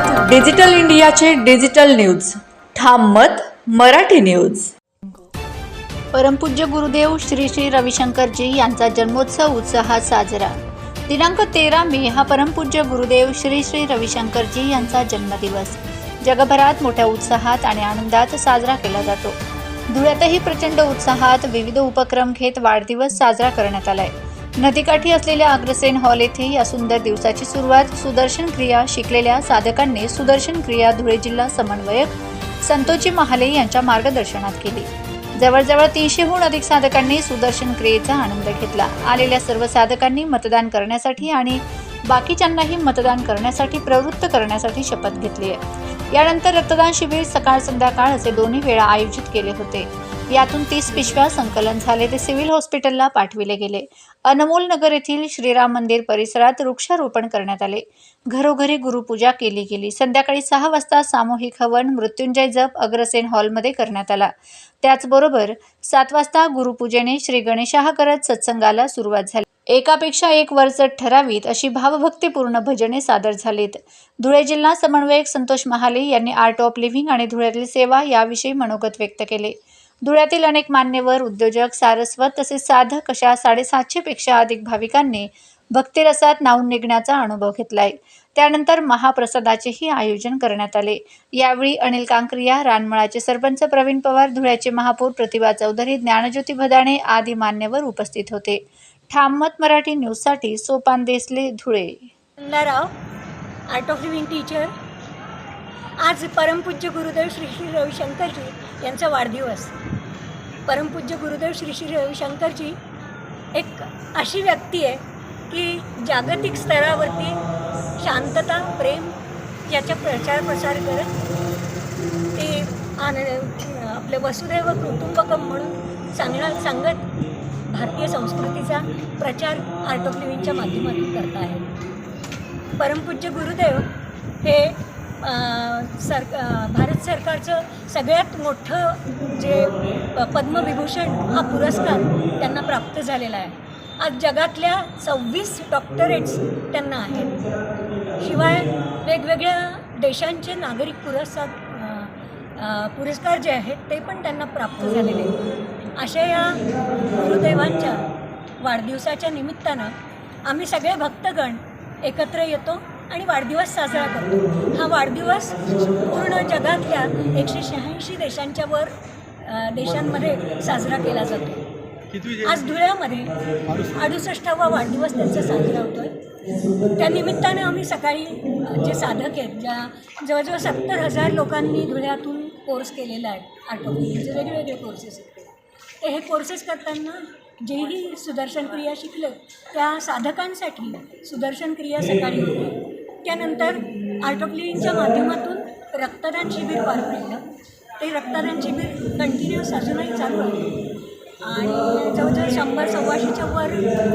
मत डिजिटल इंडियाचे digital news. ठाम मत मराठी न्यूज. परमपूज्य गुरुदेव श्री श्री रविशंकरजी यांचा जन्मोत्सव उत्साहात साजरा. दिनांक तेरा मे हा परमपूज्य गुरुदेव श्री श्री रविशंकरजी यांचा जन्मदिवस. जगभरात मोठ्या उत्साहात आणि आनंदात साजरा केला जातो. धुळ्यातही प्रचंड उत्साहात विविध उपक्रम घेत वाढदिवस साजरा करण्यात आला आहे नदीकाठी असलेल्या अग्रसेन हॉल येथे या सुंदर दिवसाची सुरुवात सुदर्शन क्रिया शिकलेल्या साधकांनी सुदर्शन क्रिया धुळे जिल्हा समन्वयक संतोषी महाले यांच्या मार्गदर्शनात केली. जवळजवळ तीनशेहून अधिक साधकांनी सुदर्शन क्रियेचा आनंद घेतला. आलेल्या सर्व साधकांनी मतदान करण्यासाठी आणि बाकीच्यांनाही मतदान करण्यासाठी प्रवृत्त करण्यासाठी शपथ घेतली आहे. यानंतर रक्तदान शिबिर सकाळ संध्याकाळ असे दोन्ही वेळा आयोजित केले होते. यातून तीस पिशव्या संकलन झाले ते सिव्हिल हॉस्पिटलला पाठविले गेले. अनमोल नगर येथील श्रीराम मंदिर परिसरात वृक्षारोपण करण्यात आले. घरोघरी गुरुपूजा केली गेली. संध्याकाळी सहा वाजता सामूहिक हवन मृत्युंजय जप अग्रसेन हॉलमध्ये करण्यात आला. त्याचबरोबर सात वाजता गुरुपूजेने श्री गणेशाह करत सत्संगाला सुरुवात झाली. एकापेक्षा एक वरचढ ठरावीत अशी भावभक्तीपूर्ण भजने सादर झालीत. धुळे जिल्हा समन्वयक संतोष महाले यांनी आर्ट ऑफ लिव्हिंग आणि धुळ्यातील सेवा याविषयी मनोगत व्यक्त केले. धुळ्यातील अनेक मान्यवर उद्योजक सारस्वत तसेच साधक अशा साडेसातशेपेक्षा अधिक भाविकांनी भक्तिरसात नावून निघण्याचा अनुभव घेतलाय. त्यानंतर महाप्रसादाचेही आयोजन करण्यात आले. यावेळी अनिल कांक्रिया रानमळाचे सरपंच प्रवीण पवार धुळ्याचे महापौर प्रतिभा चौधरी ज्ञानज्योती भदाणे आदी मान्यवर उपस्थित होते. ठाममत मराठी न्यूजसाठी Sopan Desale Dhule. Rao art of living teacher. आज परमपूज्य गुरुदेव श्री श्री रविशंकरजी यांचा वाढदिवस. परमपूज्य गुरुदेव श्री श्री रविशंकरजी एक अशी व्यक्ती आहे की जागतिक स्तरावरती शांतता प्रेम याचा प्रचार प्रसार करत ते आन आपले वसुदैव कुटुंबकम म्हणून सांगणार सांगत भारतीय संस्कृतीचा प्रचार आर्ट ऑफ लिव्हिंगच्या माध्यमातून करत आहेत परमपूज्य गुरुदेव हे सर भारत सरकारचं सगळ्यात मोठं जे प- पद्मविभूषण हा पुरस्कार त्यांना प्राप्त झालेला आहे. आज जगातल्या सव्वीस डॉक्टरेट्स त्यांना आहेत. शिवाय वेगवेगळ्या देशांचे नागरिक पुरस्कार पुरस्कार जे आहेत ते पण त्यांना प्राप्त झालेले आहेत. अशा या गुरुदेवांच्या वाढदिवसाच्या निमित्तानं आम्ही सगळे भक्तगण एकत्र येतो. आणि वाढदिवस साजरा करतो. हा वाढदिवस पूर्ण जगातल्या एकशे शहाऐंशी देशांच्या वर देशांमध्ये साजरा केला जातो. आज धुळ्यामध्ये अडुसष्टावा वाढदिवस त्यांचा साजरा होतोय. त्या निमित्तानं आम्ही सकाळी जे साधक आहेत ज्या जवळजवळ सत्तर हजार लोकांनी धुळ्यातून कोर्स केलेला आहे लिव्हिंगचे वेगवेगळे कोर्सेस ते हे कोर्सेस करताना जेही सुदर्शन क्रिया शिकले त्या साधकांसाठी सुदर्शन क्रिया सकाळी होती. त्यानंतर आर्ट ऑफ लिव्हिंगच्या माध्यमातून रक्तदान शिबिर पार पडलं. ते रक्तदान शिबिर कंटिन्युअस अजूनही चालू आहे. आणि जवळजवळ शंभर सव्वाशेच्या वर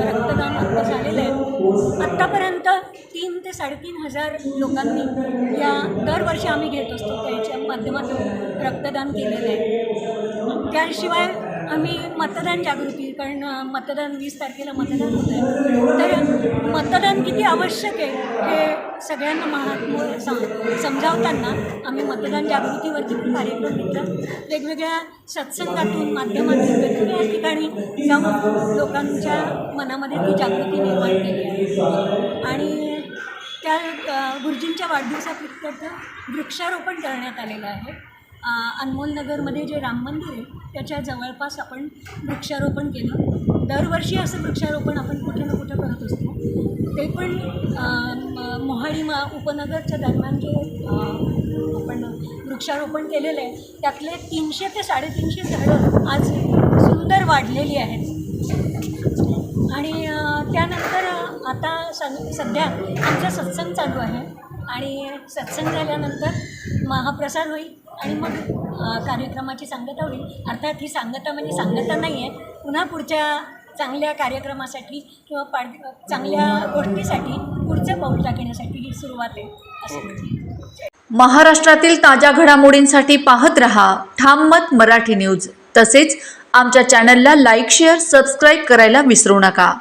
रक्तदान आत्ता झालेलं आहे. आत्तापर्यंत तीन ते साडेतीन हजार लोकांनी या दरवर्षी आम्ही घेत असतो त्याच्या माध्यमातून रक्तदान केलेलं आहे. त्याशिवाय आम्ही मतदान जागृती कारण मतदान वीस तारखेला मतदान होत आहे मतदान किती आवश्यक आहे हे सगळ्यांना महात्मा सम समजावताना आम्ही मतदान जागृतीवरती पण कार्यक्रम घेतला. वेगवेगळ्या सत्संगातून माध्यमातून वेगवेगळ्या ठिकाणी जाऊन लोकांच्या मनामध्ये ती जागृती निर्माण केली आहे. आणि त्या गुरुजींच्या वाढदिवसाप्रित्यर्थ वृक्षारोपण करण्यात आलेलं आहे. अनमोलनगरमध्ये अनमोल नगरमध्ये जे राम मंदिर आहे त्याच्या जवळपास आपण वृक्षारोपण केलं. दरवर्षी असं वृक्षारोपण आपण कुठे ना कुठं करत असतो. ते पण म- मोहाडी मा उपनगरच्या दरम्यान जे आपण वृक्षारोपण केलेलं आहे त्यातले तीनशे ते साडेतीनशे झाडं आज सुंदर वाढलेली आहेत. आणि त्यानंतर आता सन सध्या आमचा सत्संग चालू आहे आणि सत्संग झाल्यानंतर महाप्रसाद होईल आणि मग कार्यक्रमाची सांगता होईल. अर्थात ही सांगता म्हणजे सांगता नाही आहे पुन्हा पुढच्या चांगल्या कार्यक्रमासाठी किंवा पाड चांगल्या गोष्टीसाठी पुढचं पाऊल टाकण्यासाठी ही सुरुवात आहे. असं महाराष्ट्रातील ताज्या घडामोडींसाठी पाहत रहा ठाम मत मराठी न्यूज. तसेच आमच्या चॅनलला लाईक शेअर सबस्क्राईब करायला विसरू नका.